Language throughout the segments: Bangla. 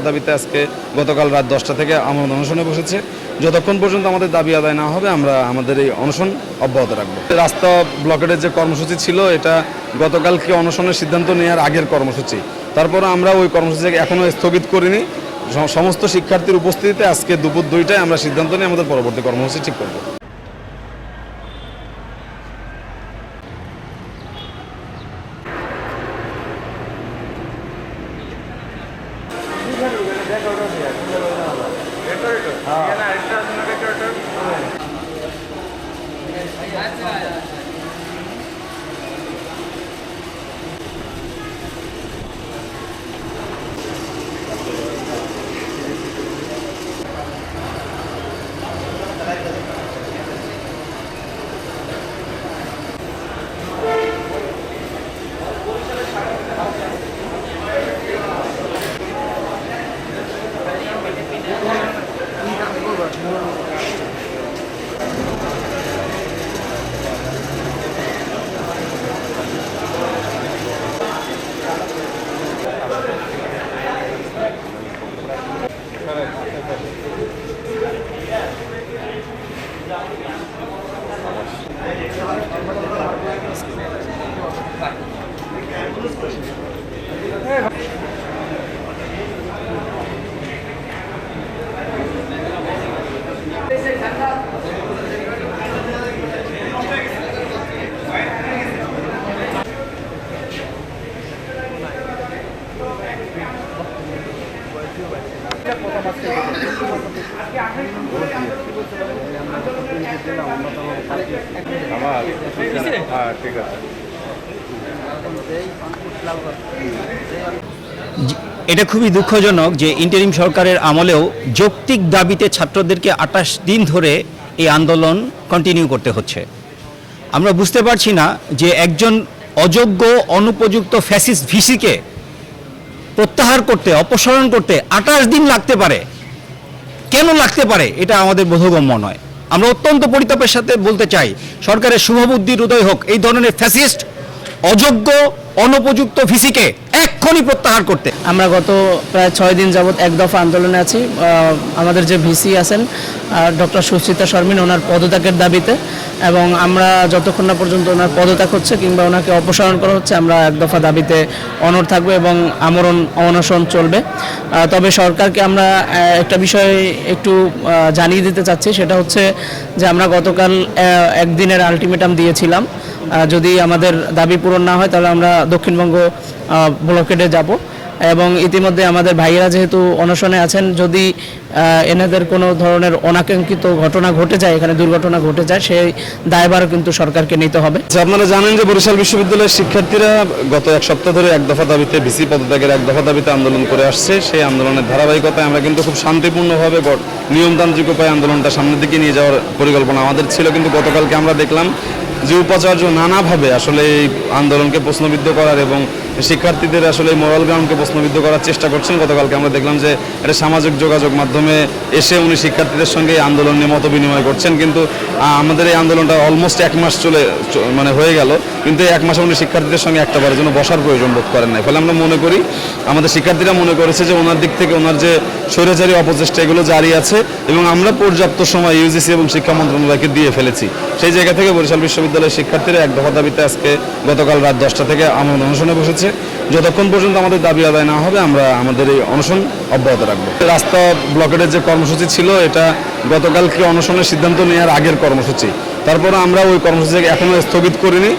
দফা দাবিতে আজকে গতকাল রাত দশটা থেকে আমরা অনশনে বসেছে। যতক্ষণ পর্যন্ত আমাদের দাবি আদায় না হবে, আমরা আমাদের এই অনশন অব্যাহত রাখব। রাস্তা ব্লকেটের যে কর্মসূচি ছিল, এটা গতকালকে অনশনের সিদ্ধান্ত নেওয়ার আগের কর্মসূচি। তারপর আমরা ওই কর্মসূচিকে এখনও স্থগিত করিনি। সমস্ত শিক্ষার্থীর উপস্থিতিতে আজকে দুপুর দুইটায় আমরা সিদ্ধান্ত নিয়ে আমাদের পরবর্তী কর্মসূচি ঠিক করব। Gracias. আমার হ্যাঁ ঠিক আছে। এটা খুবই দুঃখজনক যে ইন্টারিম সরকারের আমলেও যৌক্তিক দাবিতে ছাত্রদেরকে আটাশ দিন ধরে এই আন্দোলন কন্টিনিউ করতে হচ্ছে। আমরা বুঝতে পারছি না যে একজন অযোগ্য অনুপযুক্ত ফ্যাসিস্ট ভিসিকে প্রত্যাহার করতে, অপসারণ করতে আঠাশ দিন লাগতে পারে। কেন লাগতে পারে? এটা আমাদের বোধগম্য নয়। আমরা অত্যন্ত পরিতাপের সাথে বলতে চাই, সরকারের শুভবুদ্ধির উদয় হোক, এই ধরনের ফ্যাসিস্ট অযোগ্য, অনুপযুক্ত ভিসিকে এক্ষুনি প্রত্যাহার করতে। আমরা গত প্রায় ছয় দিন যাবৎ এক দফা আন্দোলনে আছি। আমাদের যে ভিসি আছেন ডক্টর সুচিতা শর্মিন, ওনার পদত্যাগের দাবিতে এবং আমরা যতক্ষণ না পর্যন্ত ওনার পদত্যাগ হচ্ছে কিংবা ওনাকে অপসারণ করা হচ্ছে, আমরা এক দফা দাবিতে অনড় থাকব এবং আমরণ, অনশন চলবে। তবে সরকারকে আমরা একটা বিষয় একটু জানিয়ে দিতে চাচ্ছি, সেটা হচ্ছে যে আমরা গতকাল একদিনের আলটিমেটাম দিয়েছিলাম। যদি আমাদের দাবি পূরণ না হয় তাহলে আমরা দক্ষিণবঙ্গ ব্লকেটে যাব। এবং ইতিমধ্যে আমাদের ভাইয়েরা যেহেতু অনশনে আছেন যদি এনাদের কোনো ধরনের অনাকাঙ্ক্ষিত ঘটনা ঘটে যায় এখানে দুর্ঘটনা ঘটে যায় সেই দায়ভারও কিন্তু সরকারকে নিতে হবে। আচ্ছা, আপনারা জানেন যে বরিশাল বিশ্ববিদ্যালয়ের শিক্ষার্থীরা গত এক সপ্তাহ ধরে এক দফা দাবিতে ভিসি পদত্যাগের এক দফা দাবিতে আন্দোলন করে আসছে। সেই আন্দোলনের ধারাবাহিকতায় আমরা কিন্তু খুব শান্তিপূর্ণভাবে নিয়মতান্ত্রিক উপায়ে আন্দোলনটা সামনের দিকে নিয়ে যাওয়ার পরিকল্পনা আমাদের ছিল। কিন্তু গতকালকে আমরা দেখলাম যে উপাচার্য নানাভাবে আসলে এই আন্দোলনকে প্রশ্নবিদ্ধ করার এবং শিক্ষার্থীদের আসলে মোরাল গ্রাউন্ডকে প্রশ্নবিদ্ধ করার চেষ্টা করছেন। গতকালকে আমরা দেখলাম যে এটা সামাজিক যোগাযোগ মাধ্যমে এসে উনি শিক্ষার্থীদের সঙ্গে এই আন্দোলন নিয়ে মত বিনিময় করছেন। কিন্তু আমাদের এই আন্দোলনটা অলমোস্ট এক মাস চলে মানে হয়ে গেল। কিন্তু এক মাসে উনি শিক্ষার্থীদের সঙ্গে একটা বারের জন্য বসার প্রয়োজন বোধ করেন নাই। ফলে আমরা মনে করি, আমাদের শিক্ষার্থীরা মনে করেছে যে ওনার দিক থেকে ওনার যে স্বৈরাচারী অপচেষ্টা, এগুলো জারি আছে এবং আমরা পর্যাপ্ত সময় ইউজিসি এবং শিক্ষা মন্ত্রণালয়কে দিয়ে ফেলেছি। সেই জায়গা থেকে বরিশাল বিশ্ববিদ্যালয়ের শিক্ষার্থীরা এক দফা দাবিতে আজকে গতকাল রাত দশটা থেকে আমরা অনশনে বসেছে। যতক্ষণ পর্যন্ত আমাদের দাবি আদায় না হবে, আমরা আমাদের এই অনশন অব্যাহত রাখব। রাস্তা ব্লকেটের যে কর্মসূচি ছিল, এটা গতকালকে অনশনের সিদ্ধান্ত নেওয়ার আগের কর্মসূচি। তারপর আমরা ওই কর্মসূচিকে এখনও স্থগিত করিনি।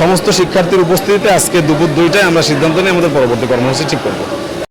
সমস্ত শিক্ষার্থীর উপস্থিতিতে আজকে দুপুর দুইটায় আমরা সিদ্ধান্ত নিয়ে আমাদের পরবর্তী কর্মসূচি ঠিক করব।